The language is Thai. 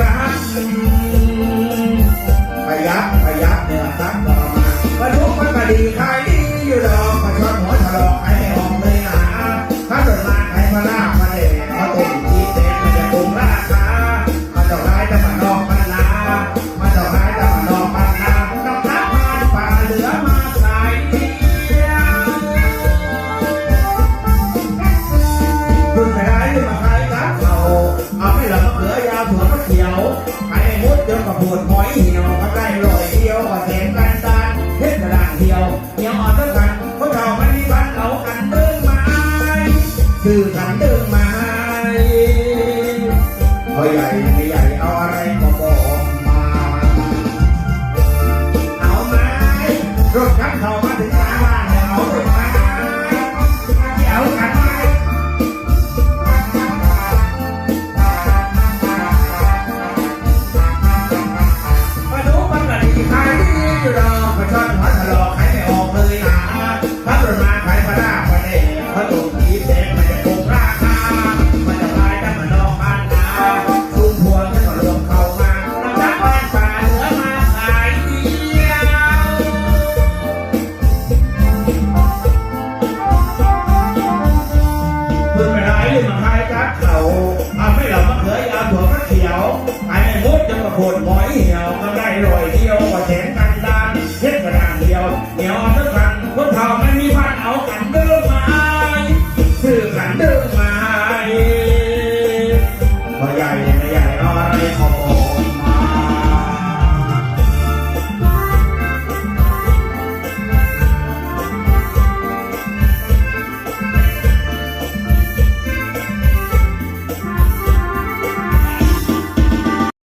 รักไปยักไปยักเนี่ยตั้งต่อมามาะทุกมันมาดีใครดีอยู่ดอกมาชดหัวทะเลาะไอ้ออกเลยนะถ้าเกิดมาใครมาล่ามาเด็กมาตุ่ม ถั่วก็เขียวไข่มุดเดียวกับปวดหอยเหี่ยวก็ได้ลอยเดียวก็แสงการตาเห็ดกระดางเหี่ยวเหี่ยวอ่อนเท่ากันพวกเรามัมีบ้านเอากันเดินมาคือกันเดิน อยู่กมัชอนหัวถลอกใครไม่ออกเลยหาพระบรมาใครพระราชประเดชพระตุกทีแดงแม่คงราคามันจะพายกัมานอกบ้นนาชุมพวงก็รวมเขามาน้ำตาบ้านป่าเหลือมาขายเดียวเพื่ไม่ได้เลยมาขายกัดเขาอาไม่หลับมาเคยเอาหัวมาเขียวไอ้มุดจะมาโคตรหอยเหี่ยวก็ได้ลอยเที่ยวกว่าแสนตา เดียวเหนียวทั้งหลังพวกเท่าไม่